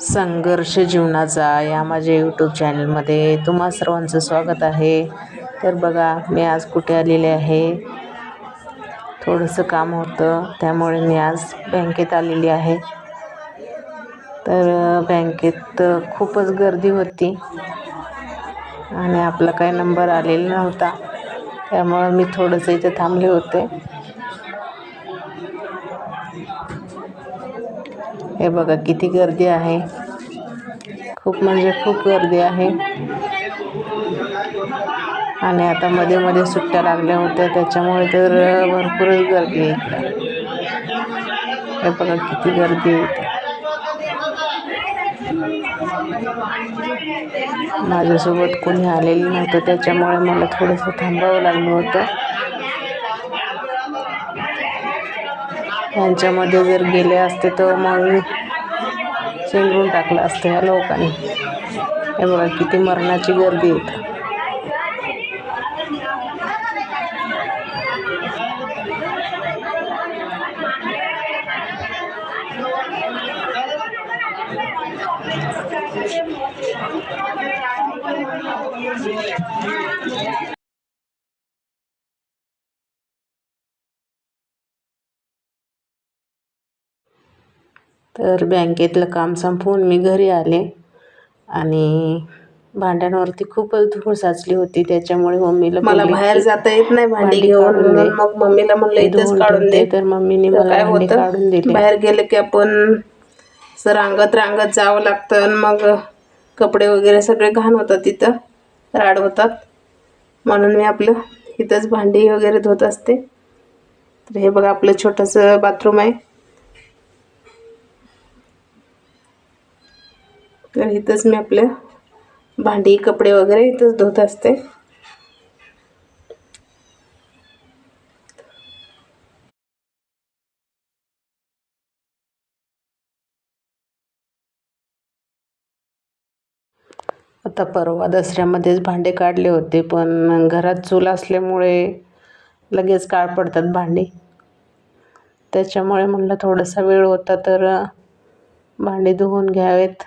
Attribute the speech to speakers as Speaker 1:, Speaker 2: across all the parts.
Speaker 1: संघर्ष जीवनाचा या माझ्या यूट्यूब चॅनलमध्ये तुम्हा सर्वांचं स्वागत आहे. तर बघा मी आज कुठे आलेले आहे? थोडंसं काम होतं त्यामुळे मी आज बँकेत आलेली आहे. तर बँकेत खूपच गर्दी होती आणि आपला काही नंबर आलेला नव्हता. त्यामुळं मी थोडंसं इथे थांबले होते. हे बघा किती गर्दी आहे. खूप म्हणजे खूप गर्दी आहे. आणि आता मध्ये मध्ये सुट्ट्या लागल्या होत्या त्याच्यामुळे तर भरपूरच गर्दी आहे हे बघा किती गर्दी आहे माझ्यासोबत कोणी आलेलं नव्हतं त्याच्यामुळे मला थोडंसं थांबावं लागलं होतं. यांच्यामध्ये जर गेले असते तर मग शेंगरून टाकलं असतं या लोकांनी. हे बघा किती मरणाची गर्दी आहे तर बँकेतलं काम संपवून मी घरी आले. आणि भांड्यांवरती खूपच धूळ साचली होती. त्याच्यामुळे मम्मीला
Speaker 2: मला
Speaker 1: बोलले
Speaker 2: बाहेर
Speaker 1: की
Speaker 2: जाता येत नाही भांडी घेऊन
Speaker 1: काढून दे.
Speaker 2: म्हणून मग मम्मीला म्हणलं इथेच
Speaker 1: धुवून
Speaker 2: काढून
Speaker 1: ठेवते.
Speaker 2: दे.
Speaker 1: तर मम्मीने
Speaker 2: तर
Speaker 1: मला
Speaker 2: काय
Speaker 1: भांडी काढून
Speaker 2: होतं
Speaker 1: दिली
Speaker 2: बाहेर गेले की आपण सर रांगत रांगत जावं लागतं आणि मग कपडे वगैरे सगळे घाण होतात तिथं राड होतात. म्हणून मी आपलं इथंच भांडी वगैरे धुत असते. तर हे बघा आपलं छोटंसं बाथरूम आहे. तर इथंच मी आपलं भांडी कपडे वगैरे इथंच धुत असते.
Speaker 1: आता परवा दसऱ्यामध्येच भांडे काढले होते पण घरात चूल असल्यामुळे लगेच काळ पडतात भांडी. त्याच्यामुळे म्हणलं थोडासा वेळ होता तर भांडी धुवून घ्यावेत.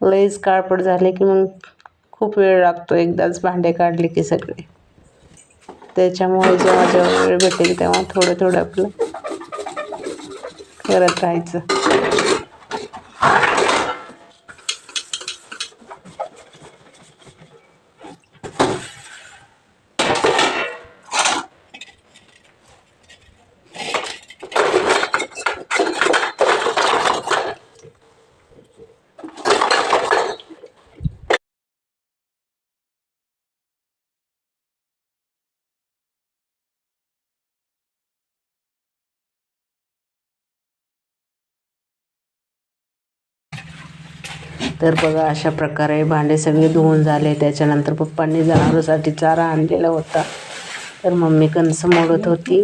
Speaker 1: लईच काळपट झाले की मग खूप वेळ लागतो एकदाच भांडे काढले की सगळे. त्याच्यामुळे जेव्हा जेव्हा वेळ भेटेल तेव्हा थोडं थोडं आपलं करत राहायचं. तर बघा अशा प्रकारे भांडे सगळे धुवून झाले. त्याच्यानंतर पप्पांनी जनावरांसाठी चारा आणलेला होता. तर मम्मी कणस मोडत होती.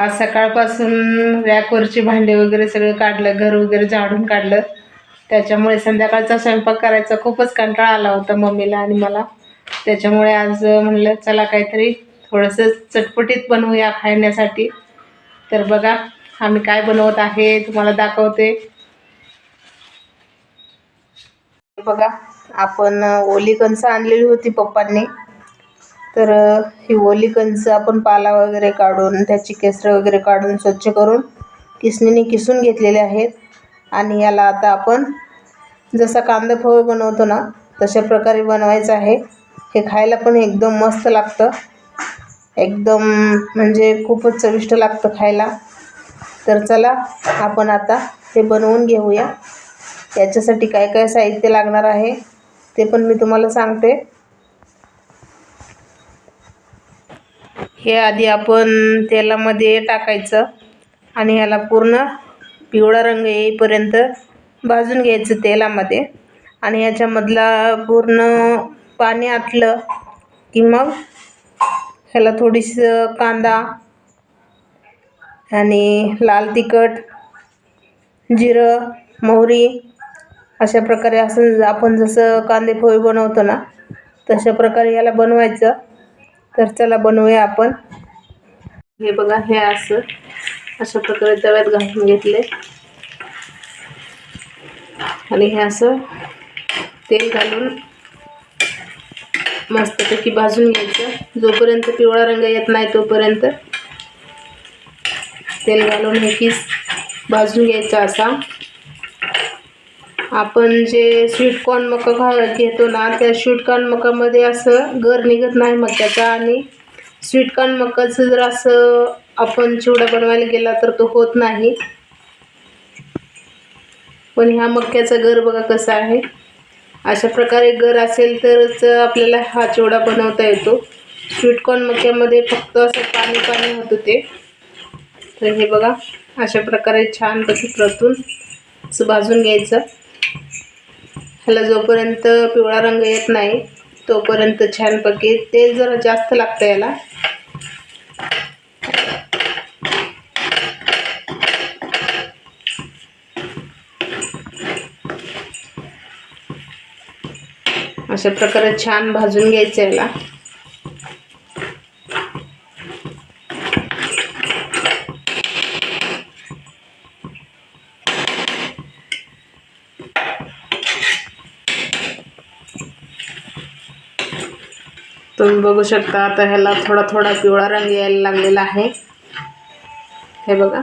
Speaker 2: आज सकाळपासून रॅकवरची भांडे वगैरे सगळं काढलं घर वगैरे झाडून काढलं. त्याच्यामुळे संध्याकाळचा स्वयंपाक करायचा खूपच कंटाळा आला होता मम्मीला आणि मला. त्याच्यामुळे आज म्हणलं चला काहीतरी थोडंसं चटपटीत बनवूया खाण्यासाठी. तर बघा आम्ही काय बनवत आहे तुम्हाला दाखवते. बघा आपण ओली कणसं आणलेली होती पप्पांनी. तर अ, ही ओली कंच आपण पाला वगैरे काढून त्याची केसरं वगैरे काढून स्वच्छ करून किसणीने किसून घेतलेले आहेत. आणि याला आता आपण जसा कांदा पोहे बनवतो ना तशा प्रकारे बनवायचं आहे. हे खायला पण एकदम मस्त लागतं. एकदम म्हणजे खूपच चविष्ट लागतं खायला. तर चला आपण आता हे बनवून घेऊया. याच्यासाठी काय काय साहित्य लागणार आहे ते पण मी तुम्हाला सांगते. हे आधी आपण तेलामध्ये टाकायचं आणि ह्याला पूर्ण पिवळा रंग येईपर्यंत भाजून घ्यायचं तेलामध्ये. आणि ह्याच्यामधला पूर्ण पाणी आटलं की मग ह्याला थोडीसं कांदा आणि लाल तिखट जिरं मोहरी अशा प्रकारे असं आपण जसं कांदे पोहे बनवतो ना तशा प्रकारे ह्याला बनवायचं. तर चला बनवूया आपण. हे बघा हे असं अशा प्रकारे तव्यात घालून घेतले. आणि हे असं तेल घालून मस्तपैकी भाजून घ्यायचं. जोपर्यंत पिवळा रंग येत नाही तोपर्यंत तेल घालून हे किस भाजून घ्यायचा असा. आपण जे स्वीटकॉर्न मका घा घेतो ना त्या स्वीटकॉर्न मकामध्ये असं गर निघत नाही मक्याचा आणि स्वीटकॉर्न मकाचं जर असं आपण चिवडा बनवायला गेला तर तो होत नाही. पण ह्या मक्याचा गर बघा कसा आहे. अशा प्रकारे गर असेल तरच आपल्याला हा चिवडा बनवता येतो. स्वीटकॉर्न मक्यामध्ये फक्त असं पाणी पाणी होतं ते. तर हे बघा अशा प्रकारे छानपैकी परतून असं भाजून घ्यायचं. ह्याला जोपर्यंत पिवळा रंग येत नाही तोपर्यंत छानपैकी तेल जरा जास्त लागतं याला. अशा प्रकारे छान भाजून घ्यायचं याला. तुम्ही बघू शकता आता ह्याला थोडा थोडा पिवळा रंग यायला लागलेला आहे. हे बघा.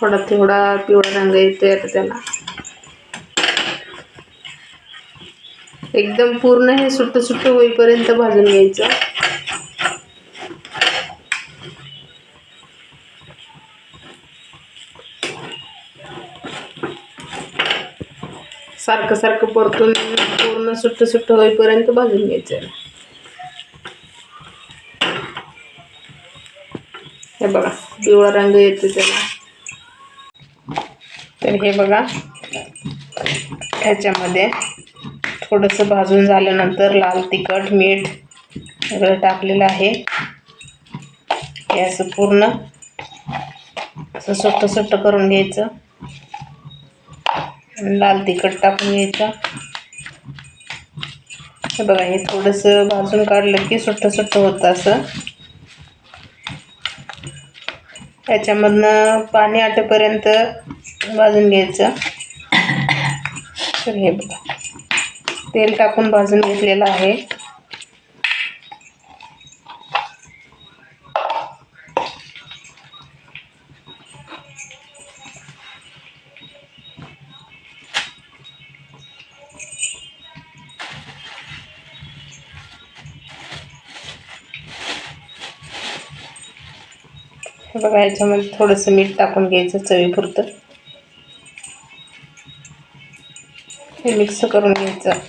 Speaker 2: थोडा थोडा पिवळा रंग येतोय आता त्याला. एकदम पूर्ण हे सुट्ट सुट्ट होईपर्यंत भाजून घ्यायचं. सारखं सारखं परतून पूर्ण सुट्ट सुट्ट होईपर्यंत भाजून घ्यायचं. हे बघा पिवळा रंग येतो त्याला. तर हे बघा ह्याच्यामध्ये थोडंसं भाजून झाल्यानंतर लाल तिखट मीठ सगळं टाकलेलं आहे. हे असं पूर्ण असं सुट्ट सुट्ट करून घ्यायचं. लाल तिखट टाकून घ्यायचं. हे बघा हे थोडंसं भाजून काढलं की सुट्ट सुट्ट होतं असं. त्याच्यामधनं पाणी आटेपर्यंत भाजून घ्यायचं. तर हे बघा तेल टाकून भाजून घेतलेलं आहे. बघा याच्यामध्ये म्हणजे थोडंसं मीठ टाकून घ्यायचं चवीपुरतं. हे मिक्स करून घ्यायचं.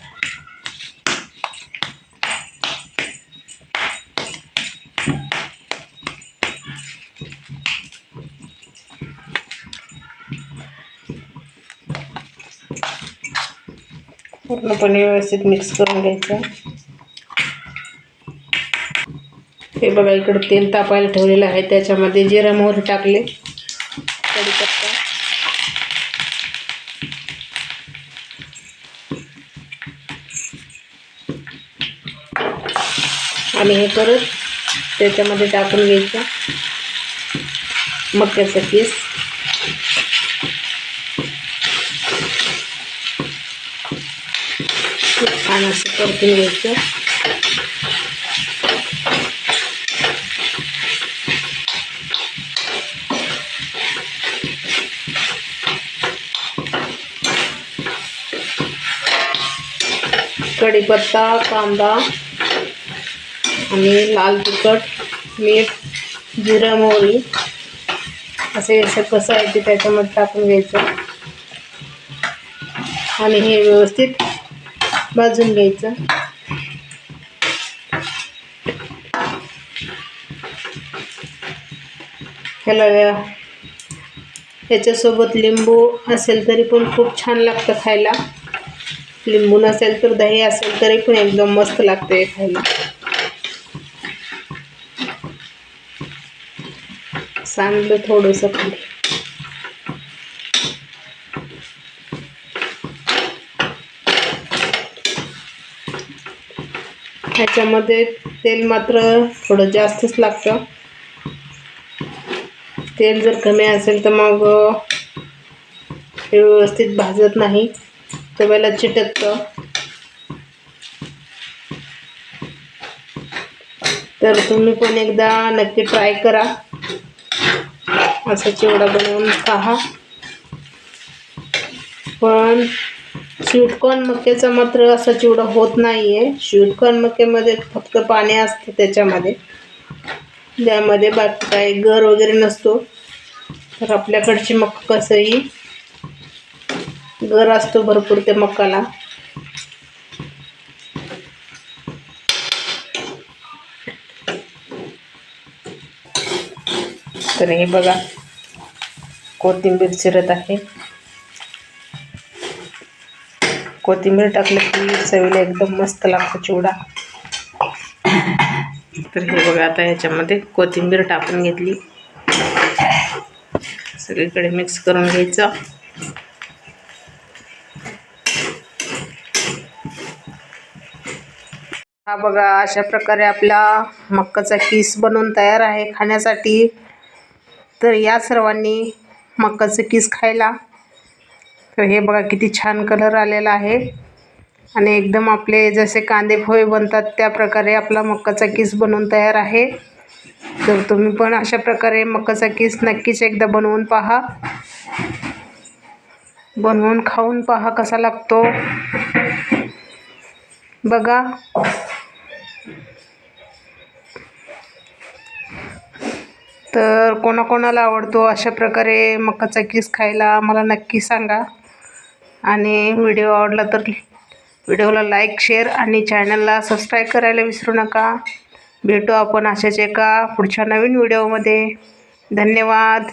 Speaker 2: पूर्णपणे व्यवस्थित मिक्स करून घ्यायचं. हे बघा इकडे तेल तापायला ठेवलेलं आहे. त्याच्यामध्ये जिरा मोहरी टाकले. कढीपत्ता आणि हे परत त्याच्यामध्ये टाकून घ्यायचं. मक्याचा खूप छान असं परतून घ्यायचं. कढीपत्ता कांदा आणि लाल तिखट मीठ जिरा मोहरी. असे असं कसं आहे ते त्याच्यामध्ये टाकून घ्यायचं. आणि हे व्यवस्थित भाजून घ्यायचं. ह्याला ह्याच्यासोबत लिंबू असेल तरी पण खूप छान लागतं खायला. लिंबू नसेल तर दही असेल तरी पण एकदम मस्त लागते खायला. सांडलं थोडंसं खाली ह्याच्यामध्ये तेल मात्र थोडं जास्तच लागतं. तेल जर कमी असेल तर मग व्यवस्थित भाजत नाही. तव्याला चिटकतं. तर तुम्ही पण एकदा नक्की ट्राय करा. असा चिवडा बनवून पहा. पण स्वीटकॉर्न मक्याचा मात्र असा चिवडा होत नाही आहे स्वीटकॉर्न मक्यामध्ये फक्त पाणी असते त्याच्यामध्ये. त्यामध्ये बाकी काही गर वगैरे नसतो. तर आपल्याकडची मक्का कसंही गर असतो भरपूर ते मक्काला तर हे बघा कोथिंबीर चिरत आहे. कोथिंबीर टाकलं की चवीला एकदम मस्त लागतो चिवडा. तर हे बघा आता ह्याच्यामध्ये कोथिंबीर टाकून घेतली. सगळीकडे मिक्स करून घ्यायचं. हा बघा अशा प्रकारे आपला मक्काचा किस बनवून तयार आहे खाण्यासाठी. तर या सर्वांनी मक्काचं किस खायला. तर हे बघा किती छान कलर आलेला आहे. आणि एकदम आपले जसे कांदे पोहे बनतात त्या प्रकारे आपला मक्काचा किस बनवून तयार आहे. तर तुम्ही पण अशा प्रकारे मक्काचा किस नक्कीच एकदा बनवून पहा. बनवून खाऊन पहा कसा लागतो. बघा. तर कोणाकोणाला आवडतो अशा प्रकारे मकाचा किस खायला मला नक्की सांगा. आणि व्हिडिओ आवडला तर व्हिडिओला लाईक शेअर आणि चॅनलला सबस्क्राईब करायला विसरू नका. भेटू आपण अशाच एका पुढच्या नवीन व्हिडिओमध्ये. धन्यवाद.